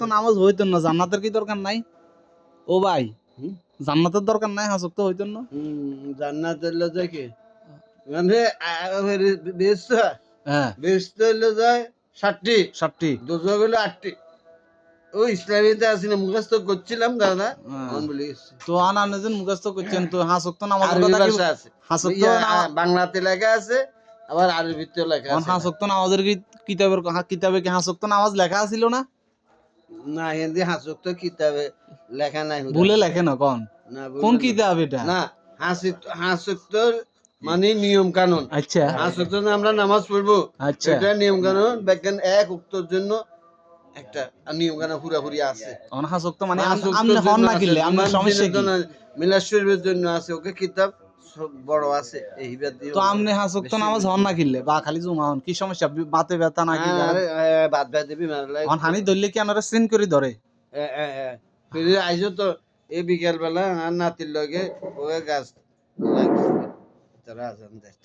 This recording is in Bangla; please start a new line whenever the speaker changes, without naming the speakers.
তো নামাজ হইতো না জান্নাতের কি দরকার নাই? ও ভাই জান্নাতের দরকার নাই তো হইতো না।
জান্নাত হইল কি? মানে বেস্ত?
হ্যাঁ।
বেস্ত হইল যায় ষাটটি।
ষাটটি
হইল আটটি। ও ইসলামীতে মুখস্থ করছিলাম দাদা।
হ্যাঁ। তো আনানে যেন মুখস্থ করছেন তো হাসক তো
আরবি ভাষা আছে।
হাসক তো
বাংলাতে লেখা আছে আবার আরবিতেও লেখা আছে।
হাসক তো নামাজের কিতাবের কিতাবে কি হাসক তো নামাজ লেখা ছিল না?
না হিন্দি হাসুক তো কিতাবে লেখা নাই।
ভুলে লেখে না কোন? কোন কিতাব এটা?
না হাসিক হাসুক তো মানে নিয়ম কানুন।
আচ্ছা।
হাসুক তো আমরা নামাজ পড়ব।
আচ্ছা।
এটা নিয়ম কানুন বিজ্ঞান এক উক্তর জন্য একটা নিয়ম কানুন পুরাপুরি আছে।
এখন হাসক তো মানে
তো
হন না আপনার
ইমাম
সমস্যা কি?
শরীফের জন্য আছে ওকে কিতাব? বড় আছে এই
তো আমনে হাসুক তো নামাজ হন না কিনলে? বা খালি জুমা হন। কি সমস্যা? বাতে ব্যথা নাকি
আরে, বাত বাদ বাদ দিবি
হন হানি ধরলে কি আমরা সিন করে ধরে?
আইসো তো এই বিকেল বেলা আর নাতির লগে ওকে গাছ লাগছে তারা আজান দেয়